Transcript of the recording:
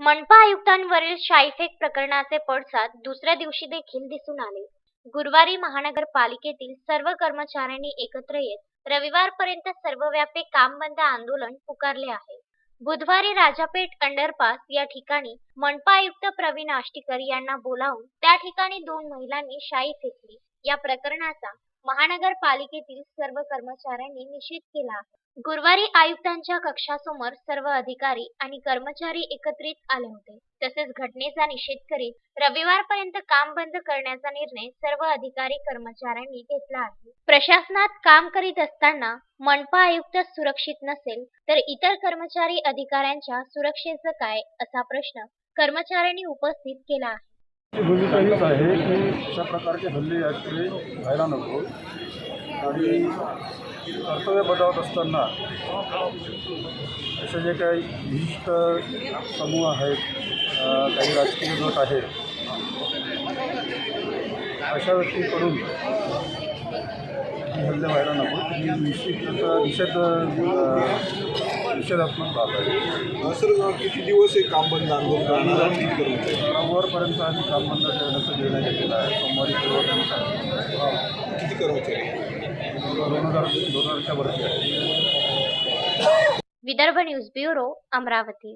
मनपा आयुक्तांवरील शाईफेक प्रकरणाचे पडसाद दुसऱ्या दिवशी देखील दिसून आले. गुरुवारी महानगरपालिकेतील सर्व कर्मचाऱ्यांनी एकत्र येत रविवारपर्यंत सर्वव्यापी काम बंद आंदोलन पुकारले आहे. बुधवारी राजापेठ अंडरपास या ठिकाणी मनपा आयुक्त प्रवीण आष्टीकर यांना बोलावून त्या ठिकाणी दोन महिलांनी शाई फेकली. या प्रकरणाचा महानगरपालिकेतील सर्व कर्मचाऱ्यांनी निषेध केला. आहे गुरुवारी आयुक्तांच्या कक्षासमोर सर्व अधिकारी आणि कर्मचारी एकत्रित आले होते. तसेच घटनेचा निषेध करीत रविवारपर्यंत काम बंद करण्याचा निर्णय सर्व अधिकारी कर्मचाऱ्यांनी घेतला आहे. प्रशासनात काम करीत असताना मनपा आयुक्त सुरक्षित नसेल तर इतर कर्मचारी अधिकाऱ्यांच्या सुरक्षेचं काय असा प्रश्न कर्मचाऱ्यांनी उपस्थित केला आहे. भूमिका हीच आहे की अशा प्रकारचे हल्ले यापुढे व्हायला नको. आणि कर्तव्य बजावत असताना असे जे काही विशिष्ट समूह आहेत काही राजकीय गट आहेत अशा व्यक्तीकडून हल्ले व्हायला नको. निश्चित त्याचा निषेध निषेधात्मक आहे सर किती दिवस हे काम बंद आंदोलन कर्मचारी रविवारपर्यंत आम्ही काम बंद ठेवण्याचा निर्णय घेतलेला आहे. सोमवारी सुरुवात किती कर्मचारी दोन हजार दोन हजारच्या वरती आहे. Vidarbha news bureau Amravati.